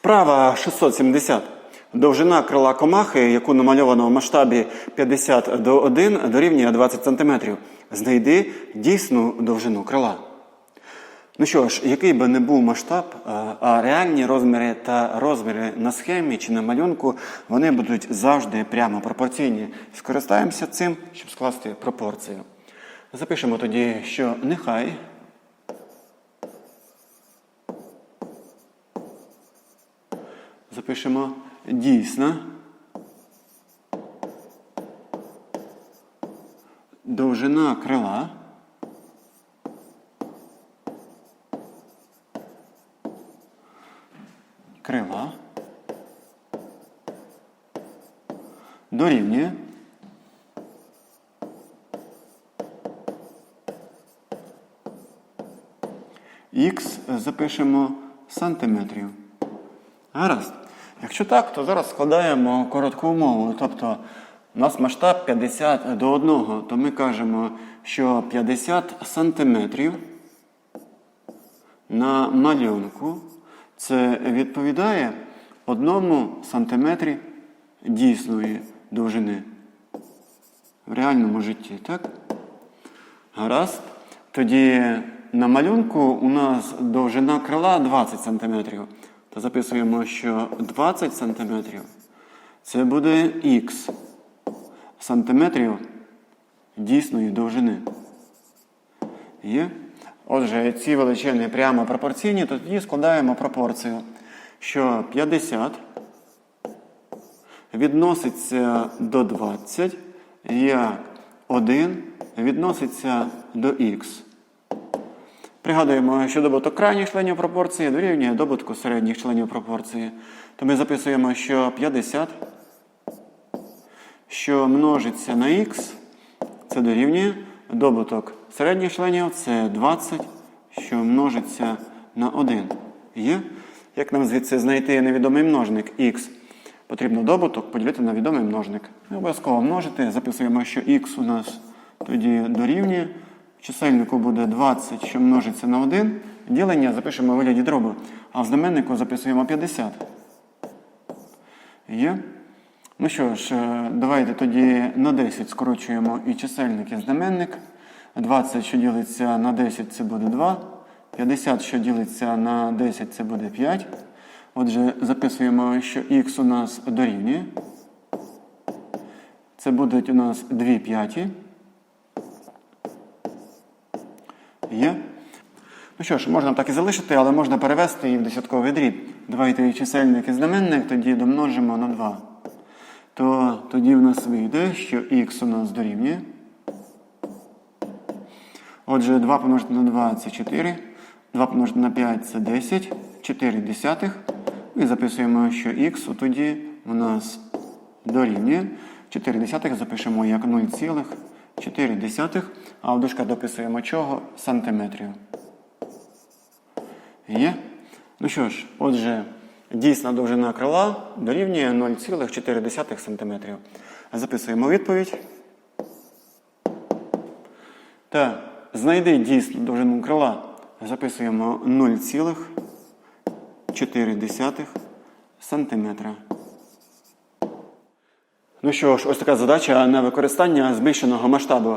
Вправа 670. Довжина крила комахи, яку намальовано в масштабі 50 до 1, дорівнює 20 см. Знайди дійсну довжину крила. Ну що ж, який би не був масштаб, а- а реальні розміри та розміри на схемі чи на малюнку, вони будуть завжди прямо пропорційні. Скористаємося цим, щоб скласти пропорцію. Запишемо тоді, що нехай запишемо дійсна довжина крила крила дорівнює х запишемо сантиметрів. Гаразд. Якщо так, то зараз складаємо коротку умову. Тобто у нас масштаб 50 до 1, то ми кажемо, що 50 сантиметрів на малюнку це відповідає одному сантиметрі дійсної довжини в реальному житті, так? Гаразд. Тоді на малюнку у нас довжина крила 20 см. То записуємо, що 20 см це буде х сантиметрів дійсної довжини. Є? Отже, ці величини прямо пропорційні, то тоді складаємо пропорцію, що 50 відноситься до 20, як 1 відноситься до х. Пригадуємо, що добуток крайніх членів пропорції дорівнює добутку середніх членів пропорції. То ми записуємо, що 50, що множиться на х, це дорівнює добуток середніх членів це 20, що множиться на 1. Є? Як нам звідси знайти невідомий множник х? Потрібно добуток поділити на відомий множник. Ми обов'язково множити. Записуємо, що х у нас тоді дорівнює. Чисельнику буде 20, що множиться на 1. Ділення запишемо у вигляді дробу. А в знаменнику записуємо 50. Є? Ну що ж, е, давайте тоді на 10 скорочуємо і чисельник, і знаменник. 20, що ділиться на 10, це буде 2. 50, що ділиться на 10, це буде 5. Отже, записуємо, що х у нас дорівнює. Це будуть у нас 2 п'яті. Є. Ну що ж, можна так і залишити, але можна перевести і в десятковий дріб. Давайте і чисельник і знаменник тоді домножимо на 2. То тоді в нас вийде, що х у нас дорівнює. Отже, 2 помножити на 2 це 4. 2 помножити на 5 це 10. 4 десятих. І записуємо, що х тоді у нас дорівнює. 4 десятих запишемо як 0,4 десятих, а в дужках дописуємо чого? Сантиметрів. Є? Ну що ж, отже, дійсна довжина крила дорівнює 0,4 см. Записуємо відповідь. Та знайди дійсну довжину крила. Записуємо 0,4 см. Ну що ж, ось така задача на використання збільшеного масштабу.